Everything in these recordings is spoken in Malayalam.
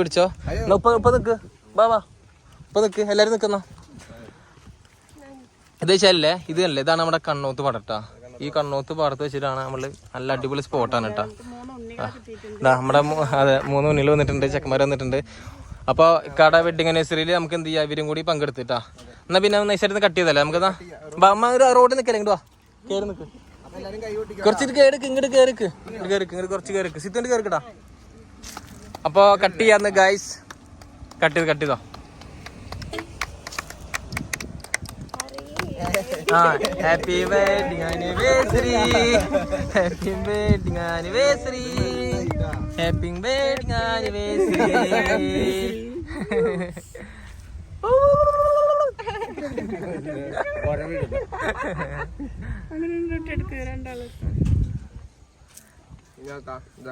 പിടിച്ചോ? ഇപ്പൊ ഉപ്പ നിക്ക്. വാ വാ. ഇപ്പൊ നിക്ക്. എല്ലാരും നിക്കുന്ന? ഇത് വെച്ചാലേ ഇത് അല്ലേ ഇതാണ് നമ്മുടെ കണ്ണൂത്ത് പടട്ടാ. ഈ കണ്ണൂത്ത് പാടത്ത് വെച്ചിട്ടാണ് നമ്മൾ നല്ല അടിപൊളി സ്പോട്ടാണ് കേട്ടാ. നമ്മുടെ അതെ മൂന്ന് മുന്നിൽ വന്നിട്ടുണ്ട്. ചെക്കന്മാർ വന്നിട്ടുണ്ട്. അപ്പോൾ കട വെഡിങ് ആനിവേഴ്സറിയിൽ നമുക്ക് എന്ത് ചെയ്യാം? ഇവരും കൂടി പങ്കെടുത്തിട്ടാ. എന്നാ പിന്നെ നൈസായിട്ട് കട്ട് ചെയ്തല്ലേ? നമുക്ക് റോഡിൽ നിൽക്കല്ലേ ഇങ്ങോട്ട് വാ. കയറി നിൽക്ക് കുറച്ചിട്ട് കേറിക്ക്. ഇങ്ങോട്ട് കേറിക്ക്. ഇങ്ങോട്ട് കേറിക്ക്. ഇങ്ങോട്ട് കുറച്ച് കേറിക്ക്. സിത്തോണ്ട് കേറിക്കടാ. അപ്പോൾ കട്ട് ചെയ്യാന്ന് ഗൈസ് കട്ട് ചെയ്ത് കട്ട് ചെയ്തോ? ആ happy wedding anniversary happy wedding anniversary happy wedding anniversary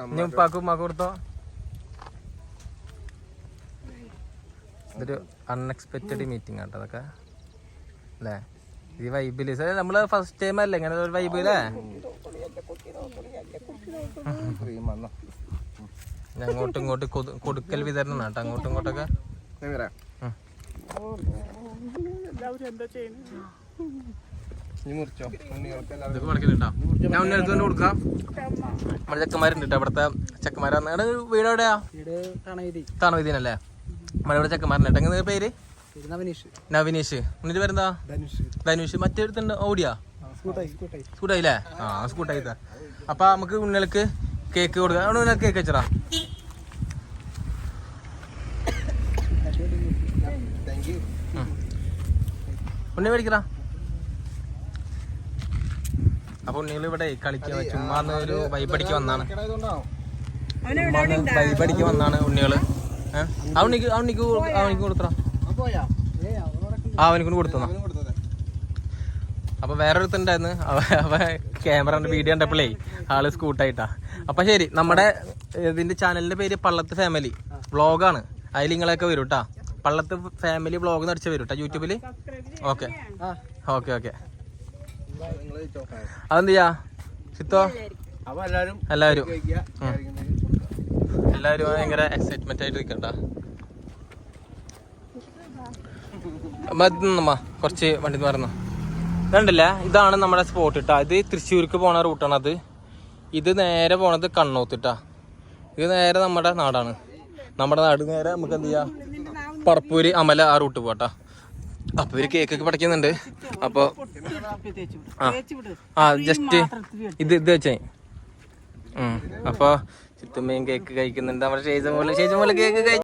ഇനി ഉപ്പാക്കും ഉമ്മാക്കും ഇതൊരു അൺഎക്സ്പെക്റ്റഡ് മീറ്റിംഗ് ആട്ടോ അതൊക്കെ. അല്ലേ ഈ വൈബിൽ നമ്മൾ ഫസ്റ്റ് ടൈം അല്ലേ? ഇങ്ങനെ ഒരു വൈബ് അല്ലേ ഞാൻ അങ്ങോട്ടും ഇങ്ങോട്ടും കൊടുക്കൽ വിതരണം കേട്ടോ അങ്ങോട്ടും ഇങ്ങോട്ടൊക്കെ. ഉം. ഇതൊക്കെ ഞാൻ കൊടുക്കാം. നമ്മുടെ ചെക്കന്മാരുണ്ട് കേട്ടോ ഇവിടുത്തെ ചെക്കന്മാരാണ്. വീട് എവിടെയാ? താണവീതിനല്ലേ? നമ്മുടെ ഇവിടെ ചെക്കന്മാരുണ്ട്. എങ്ങനെ പേര്? നവിനീഷ്. ഉണ്ണിന്റെ പേരെന്താ? ധനുഷ്. മറ്റേടുത്തുണ്ട് ഓടിയാ? സ്കൂട്ടായില്ലേ? ആ സ്കൂട്ടായി അപ്പൊ നമുക്ക് ഉണ്ണികൾക്ക് കേക്ക് കൊടുക്കാം. അവിടെ ഉണ്ണികൾക്ക് കേക്ക് വെച്ചടാ? ഉണ്ണി മേടിക്കടാ. അപ്പൊ ഉണ്ണികൾ ഇവിടെ കളിക്കാൻ ചുമ്മാ ഒരു വൈബടിക്ക് വന്നാണ്. വൈബടിക്ക് വന്നാണ് ഉണ്ണികൾ. അവനിക്ക് ആ അവനിക്ക് ആ ഉണ്ണിക്ക് കൊ- ആ അവനിക്കൊണ്ട് കൊടുത്തതാ. അപ്പൊ വേറൊരുത്തുണ്ടായിരുന്നു അവ അവ ക്യാമറ വീഡിയോ കണ്ടപ്പോഴേ ആൾ സ്കൂട്ടായിട്ടാ. അപ്പൊ ശരി നമ്മുടെ ഇതിന്റെ ചാനലിന്റെ പേര് പള്ളത്ത് ഫാമിലി വ്ളോഗാണ് അതിൽ നിങ്ങളൊക്കെ വരും കേട്ടാ പള്ളത്ത് ഫാമിലി വ്ളോഗ് നടിച്ച് വരും കേട്ടോ യൂട്യൂബിൽ ഓക്കെ ഓക്കെ ഓക്കെ അതെന്ത് ചെയ്യാ ചിത്തോ എല്ലാരും. എല്ലാരും എല്ലാവരും. എല്ലാവരും ഭയങ്കര എക്സൈറ്റ്മെന്റ് ആയിട്ട് നിൽക്കണ്ട കുറച്ച് വണ്ടി മറന്നു ഇതുണ്ടല്ലേ? ഇതാണ് നമ്മുടെ സ്പോട്ട് ഇട്ടാ. ഇത് തൃശ്ശൂർക്ക് പോണ റൂട്ടാണ് അത് ഇത് നേരെ പോണത് കണ്ണൂത്തിട്ടാ ഇത് നേരെ നമ്മുടെ നാടാണ്. നമ്മുടെ നാട് നേരെ നമുക്ക് എന്ത് ചെയ്യാം? പറപ്പൂര് അമല ആ റൂട്ട് പോട്ടാ അപ്പൊ ഇവർ കേക്കൊക്കെ പഠിക്കുന്നുണ്ട് അപ്പൊ ആ ജസ്റ്റ് ഇത് ഇത് വെച്ചേ. അപ്പൊ ചുറ്റുമ്മയും കേക്ക് കഴിക്കുന്നുണ്ട്. നമ്മുടെ ശേഷം പോലെ ശേഷം പോലെ കേക്ക് കഴി